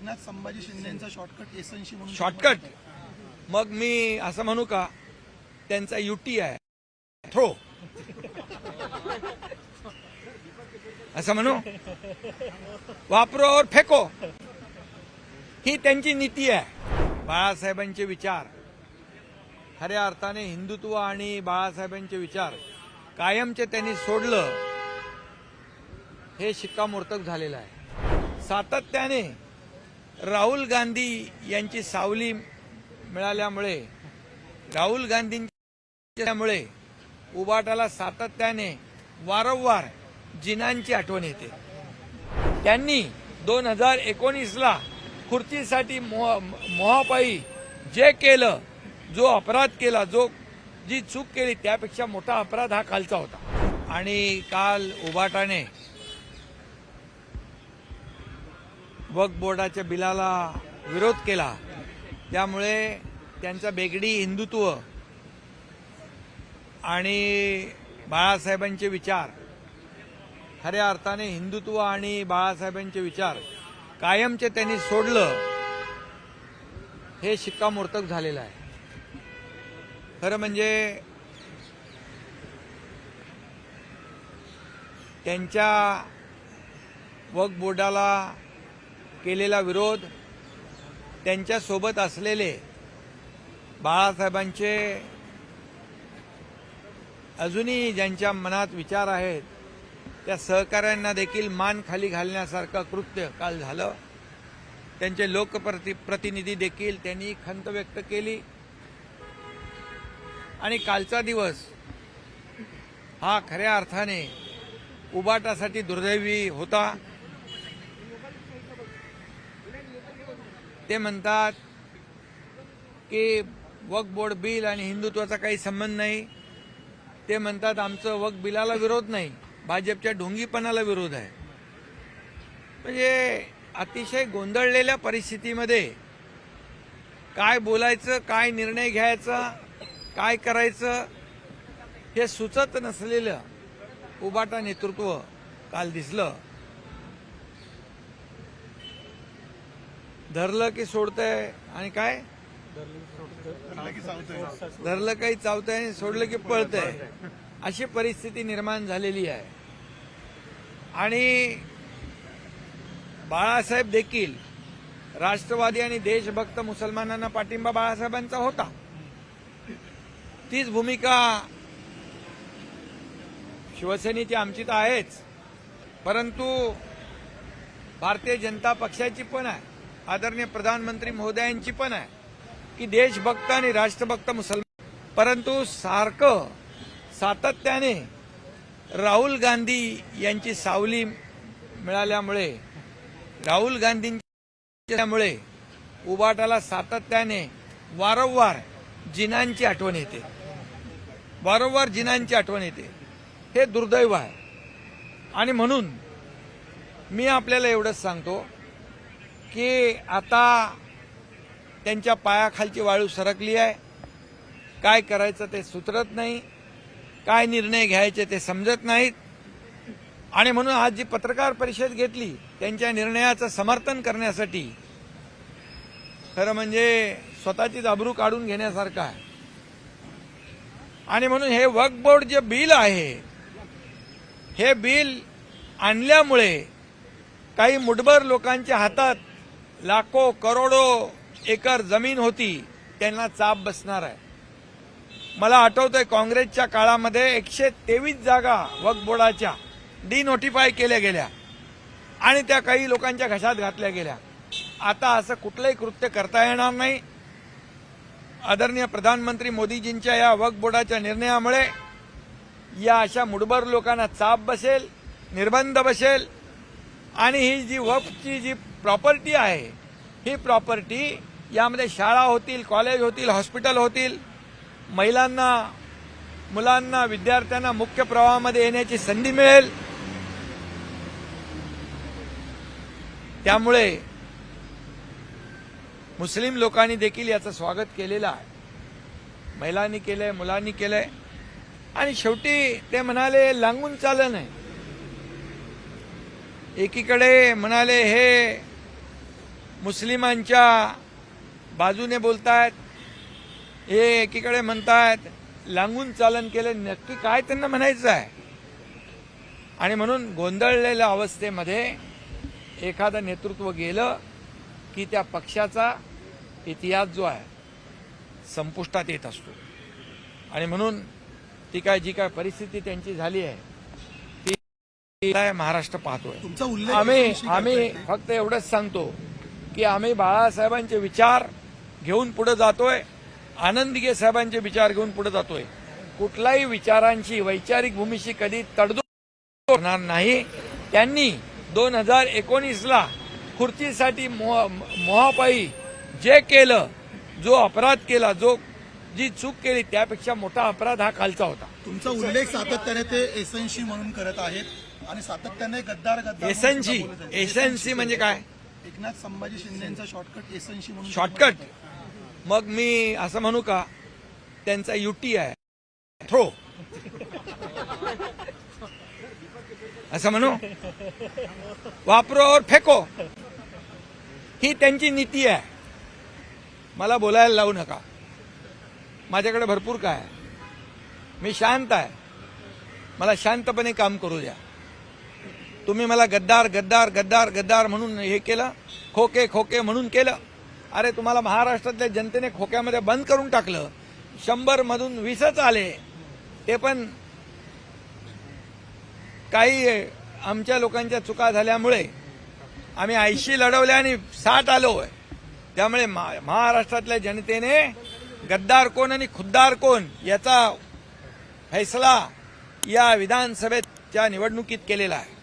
एकनाथ संभाजी शिंदेचा शॉर्टकट म्हणून शॉर्टकट मग मी असं म्हणू का त्यांचा युटी आहे. थ्रो असं म्हणू? वापरो और फेको. ही त्यांची नीती आहे. बाळासाहेबांचे विचार. खऱ्या अर्थाने हिंदुत्व आणि बाळासाहेबांचे विचार कायमचे त्यांनी सोडलं हे शिक्कामोर्तब झालेलं आहे. सातत्याने राहुल गांधी यांची सावली मिळाल्यामुळे राहुल गांधींच्यामुळे उबाटाला सातत्याने वारंवार जिनांची आठवण येते. त्यांनी दोन हजार एकोणीसला खुर्चीसाठी मोह मोहापायी जे केलं जो अपराध केला जो जी चूक केली त्यापेक्षा मोठा अपराध हा कालचा होता. आणि काल उबाटाने वक्फ बोर्डाच्या बिलाला विरोध केला. त्यामुळे त्यांचा बेगडी हिंदुत्व आणि बाळासाहेबांचे विचार खऱ्या अर्थाने हिंदुत्व आणि बाळासाहेबांचे विचार कायमचे त्यांनी सोडलं हे शिक्कामोर्तब झालेलं आहे. खरं म्हणजे त्यांच्या वक्फ बोर्डाला केलेला विरोध त्यांच्यासोबत असलेले बाळासाहेबांचे अजूनही ज्यांच्या मनात विचार आहेत त्या सहकाऱ्यांना देखील मान खाली घालण्यासारखं कृत्य काल झालं. त्यांचे लोकप्रति प्रतिनिधी देखील त्यांनी खंत व्यक्त केली. आणि कालचा दिवस हा खऱ्या अर्थाने उबाटासाठी दुर्दैवी होता. ते म्हणतात की वक्फ बोर्ड बिल आणि हिंदुत्वाचा काही संबंध नाही. ते म्हणतात आमचं वक्फ बिलाला विरोध नाही. भाजपच्या ढोंगीपणाला विरोध आहे. म्हणजे अतिशय गोंधळलेल्या परिस्थितीमध्ये काय बोलायचं काय निर्णय घ्यायचा काय करायचं हे सुचत नसलेलं उबाटा नेतृत्व काल दिसलं. धरलं की सोडतंय आणि काय? धरलं काही चावतंय आणि सोडलं की पळतंय. अशी परिस्थिती निर्माण झालेली आहे. आणि बाळासाहेब देखील राष्ट्रवादी आणि देशभक्त मुसलमानांना पाठिंबा बाळासाहेबांचा होता. तीच भूमिका शिवसेनेची आमची तर आहेच. परंतु भारतीय जनता पक्षाची पण आहे. आदरणीय प्रधानमंत्री महोदयांची पण आहे की देशभक्त आणि राष्ट्रभक्त मुसलमान. परंतु सारखं सातत्याने राहुल गांधी यांची सावली मिळाल्यामुळे राहुल गांधींच्यामुळे उबाटाला सातत्याने वारंवार जिनांची आठवण येते. वारंवार जिनांची आठवण येते. हे दुर्दैव आहे. आणि म्हणून मी आपल्याला एवढंच सांगतो की आता त्यांच्या पायाखालची वाळू सरकली आहे. काय करायचं ते सुचरत नाही. काय निर्णय घ्यायचे ते समजत नाहीत. आणि म्हणून आज जी पत्रकार परिषद घेतली त्यांच्या निर्णयाचं समर्थन करण्यासाठी खरं म्हणजे स्वतःचीच अब्रू काढून घेण्यासारखं आहे. आणि म्हणून हे वक्फ बोर्ड जे बिल आहे हे बिल आणल्यामुळे काही मुठभर लोकांच्या हातात लाखो करोडो एकर जमीन होती त्यांना चाप बसणार आहे. मला आठवतंय काँग्रेसच्या काळामध्ये एकशे तेवीस जागा वक्फ बोर्डाच्या डिनोटिफाय केल्या गेल्या आणि त्या काही लोकांच्या घशात घातल्या गेल्या. आता असं कुठलंही कृत्य करता येणार नाही. आदरणीय प्रधानमंत्री मोदीजींच्या या वक्फ बोर्डाच्या निर्णयामुळे या अशा मुडबर लोकांना चाप बसेल निर्बंध बसेल आणि ही जी वक्फची जी प्रॉपर्टी आहे. ही प्रॉपर्टी यामध्ये शाळा होतील कॉलेज होतील हॉस्पिटल होतील. महिलांना मुलांना विद्यार्थ्यांना मुख्य प्रवाहामध्ये येण्याची संधी मिळेल. त्यामुळे मुस्लिम लोकांनी देखील याचं स्वागत केलेलं आहे. महिलांनी केलंय मुलांनी केलंय. आणि शेवटी ते म्हणाले लांगून चाललं नाही एकीकडे म्हणाले हे मुस्लिमांच्या बाजूने बोलतायत हे एकीकडे म्हणतायत लांगून चालन केलं नक्की काय त्यांना म्हणायचं आहे? आणि म्हणून गोंधळलेल्या अवस्थेमध्ये एखादं नेतृत्व गेलं की त्या पक्षाचा इतिहास जो आहे संपुष्टात येत असतो. आणि म्हणून ती काय जी काय परिस्थिती त्यांची झाली आहे ती महाराष्ट्र पाहतोय. आम्ही आम्ही. फक्त एवढंच सांगतो की आम्ही बाळासाहेबांचे विचार घेऊन पुढे जातोय आनंदगे साहेबांचे विचार घेऊन पुढे जातोय. कुठलाही विचारांची वैचारिक भूमीशी कधी तडजोड होणार नाही. त्यांनी दोन हजार एकोणीसला खुर्चीसाठी मोह- मोहापायी जे केलं जो अपराध केला जो जी चूक केली त्यापेक्षा मोठा अपराध हा कालचा होता. तुमचा उल्लेख सातत्याने ते एसएनसी म्हणून करत आहेत आणि सातत्याने गद्दार गद्दार एसएनसी. एसएनसी म्हणजे काय? एकनाथ संभाजी शिंदेचा शॉर्टकट एसएनसी म्हणून शॉर्टकट मग मी असं म्हणू का त्यांचा युटी आहे. थ्रो असं म्हणू? वापरो और फेको. ही त्यांची नीती आहे. मला बोलायला लावू नका. माझ्याकडे भरपूर काय. मी शांत आहे. मला शांतपणे काम करू द्या. तुम्ही मला गद्दार गद्दार गद्दार गद्दार म्हणून हे केलं खोके खोके म्हणून केलं. अरे तुम्हाला महाराष्ट्रातल्या जनतेने खोक्यामध्ये बंद करून टाकलं. शंभरमधून वीसच आले. ते पण काही आमच्या लोकांच्या चुका झाल्यामुळे आम्ही ऐंशी लढवले आणि साठ आलो. त्यामुळे मा- महाराष्ट्रातल्या जनतेने गद्दार कोण आणि खुद्दार कोण याचा फैसला या विधानसभेच्या निवडणुकीत केलेला आहे.